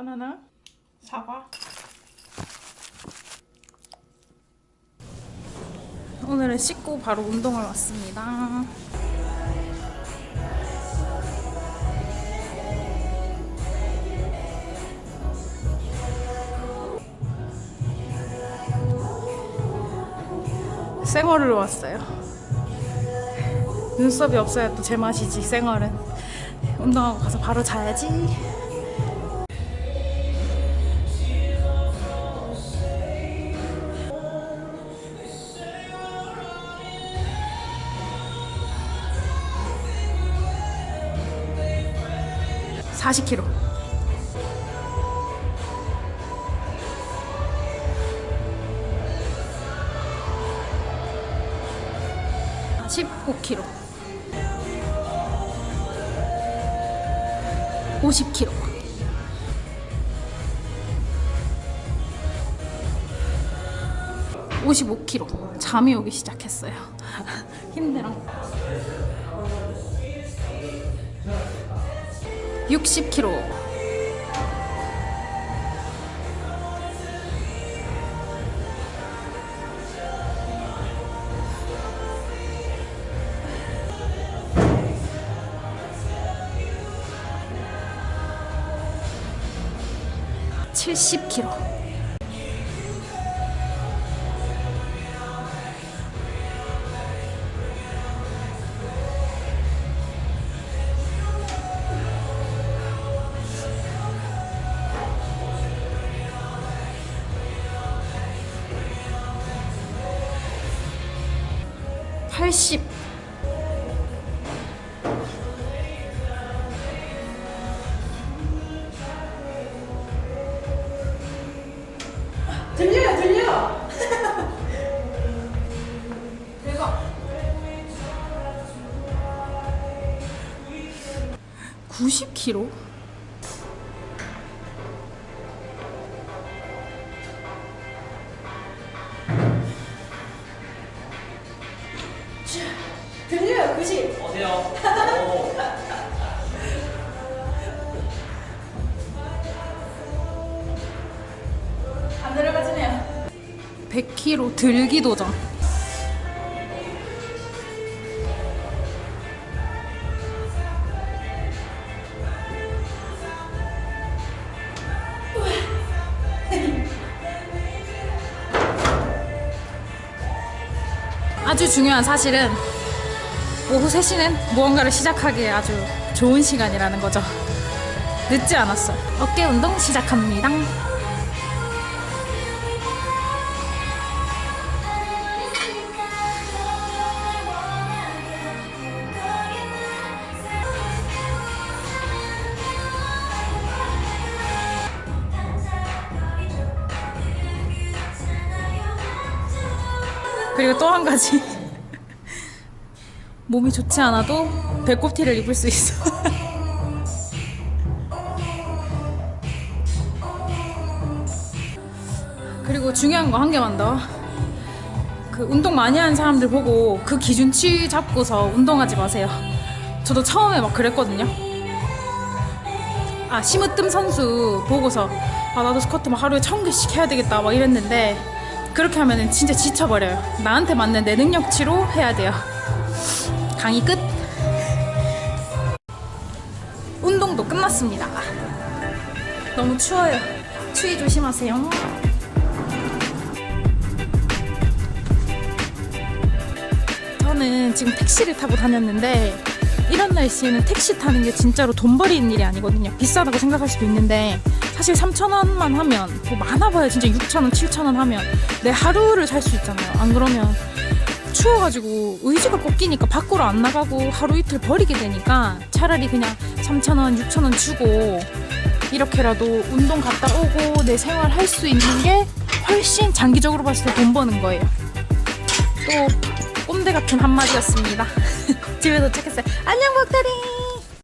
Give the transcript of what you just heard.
바나나, 사과. 오늘은 씻고 바로 운동을 왔습니다. 생얼을 왔어요. 눈썹이 없어야 또 제맛이지 생얼은. 운동하고 가서 바로 자야지. 사십 킬로. 십오 킬로. 오십 킬로. 오십오 킬로. 잠이 오기 시작했어요. 힘들어. 60kg. 칠십 k g 80 들려요, 들려. 대박. 90kg? 들려요, 90. 어세요. 안 내려가지네요. 100kg 들기 도전. 아주 중요한 사실은 오후 3시는 무언가를 시작하기에 아주 좋은 시간이라는 거죠. 늦지 않았어요. 어깨 운동 시작합니다. 그리고 또 한 가지 몸이 좋지 않아도 배꼽 티를 입을 수 있어. 그리고 중요한 거 한 개만 더. 그 운동 많이 하는 사람들 보고 그 기준치 잡고서 운동하지 마세요. 저도 처음에 막 그랬거든요. 아 심으뜸 선수 보고서 아 나도 스쿼트 막 하루에 천 개씩 해야 되겠다 막 이랬는데 그렇게 하면은 진짜 지쳐버려요. 나한테 맞는 내 능력치로 해야 돼요. 강의 끝. 운동도 끝났습니다. 너무 추워요. 추위 조심하세요. 저는 지금 택시를 타고 다녔는데 이런 날씨에는 택시 타는 게 진짜로 돈 버리는 일이 아니거든요. 비싸다고 생각할 수도 있는데 사실 3,000원만 하면 뭐 많아봐야 진짜 6,000원, 7,000원 하면 내 하루를 살 수 있잖아요. 안 그러면 추워가지고 의지가 꺾이니까 밖으로 안 나가고 하루 이틀 버리게 되니까 차라리 그냥 3,000원, 6,000원 주고 이렇게라도 운동 갔다 오고 내 생활 할 수 있는 게 훨씬 장기적으로 봤을 때 돈 버는 거예요. 또 꼰대 같은 한마디였습니다. 집에 도착했어요. 안녕, 박다리!